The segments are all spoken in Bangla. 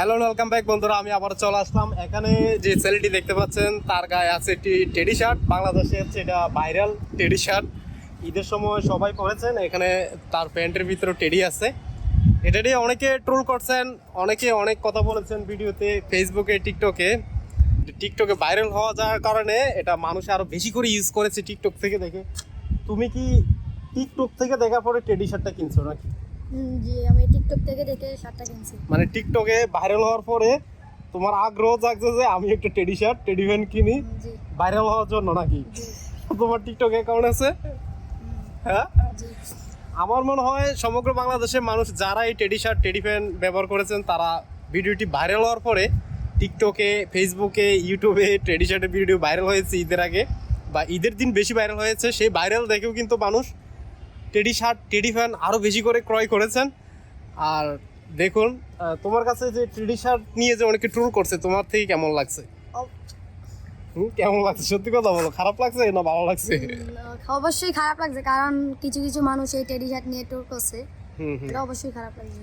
হ্যালো ওয়েলকাম ব্যাক বন্ধুরা। আমি আবার চলে আসলাম। এখানে যে ছেলেটি দেখতে পাচ্ছেন, তার গায়ে আছে একটি টেডি শার্ট বাংলাদেশে হচ্ছে এটা ভাইরাল টেডি শার্ট ঈদের সময় সবাই পরেছেন। এখানে তার প্যান্টের ভিতরে টেডি আছে। এটা নিয়ে অনেকে ট্রোল করছেন, অনেকে অনেক কথা বলেছেন ভিডিওতে ফেসবুকে টিকটকে টিকটকে ভাইরাল হওয়া যাওয়ার কারণে এটা মানুষ আরও বেশি করে ইউজ করেছে টিকটক থেকে দেখে। তুমি কি টিকটক থেকে দেখার পরে টেডি শার্টটা কিনছো নাকি? জি আমি টিকটক থেকে দেখে শার্টটা কিনছি। মানে টিকটকে ভাইরাল হওয়ার পরে তোমার আগ্রহ জাগছে যে আমি একটা টেডি শার্ট টেডি প্যান্ট কিনি। ভাইরাল হওয়ার জন্য নাকি? তোমার টিকটক অ্যাকাউন্ট আছে? হ্যাঁ? আমার মনে হয় সমগ্র বাংলাদেশের মানুষ যারা এই টেডি শার্ট টেডি প্যান্ট ব্যবহার করেছেন তারা ভিডিওটি ভাইরাল হওয়ার পরে টিকটকে ফেসবুকে ইউটিউবে টেডি শার্টের ভিডিও ভাইরাল হয়েছে ঈদের আগে বা ঈদের দিন বেশি ভাইরাল হয়েছে। সেই ভাইরাল দেখেও কিন্তু মানুষ টেডি শার্ট টেডি ফ্যান আরও বেশি করে ক্রয় করেছেন। আর দেখুন তোমার কাছে যে টেডি শার্ট নিয়ে যে অনেকে ট্রোল করছে তোমার থেকে কেমন লাগছে? হুম, কেমন লাগছে? সত্যি কথা বলো খারাপ লাগছে না ভালো লাগছে? অবশ্যই খারাপ লাগছে কারণ কিছু কিছু মানুষ এই টেডি শার্ট নিয়ে ট্যুর করছে। এটা অবশ্যই খারাপ লাগছে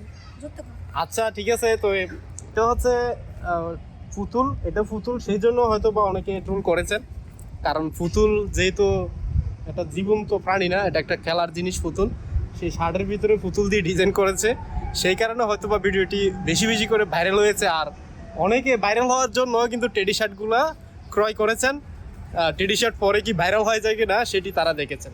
আচ্ছা ঠিক আছে তো এটা হচ্ছে পুতুল। এটা পুতুল সেই জন্য হয়তো বা অনেকে ট্রোল করেছেন। কারণ পুতুল যেহেতু একটা জীবন্ত প্রাণী না, এটা একটা খেলার জিনিস পুতুল। সেই শার্টের ভিতরে পুতুল দিয়ে ডিজাইন করেছে। সেই কারণে হয়তো বা ভিডিওটি বেশি বেশি করে ভাইরাল হয়েছে। আর অনেকে ভাইরাল হওয়ার জন্য কিন্তু টেডি শার্টগুলো ক্রয় করেছেন। টেডি শার্ট পরে কি ভাইরাল হয়ে যায় কি না সেটি তারা দেখেছেন।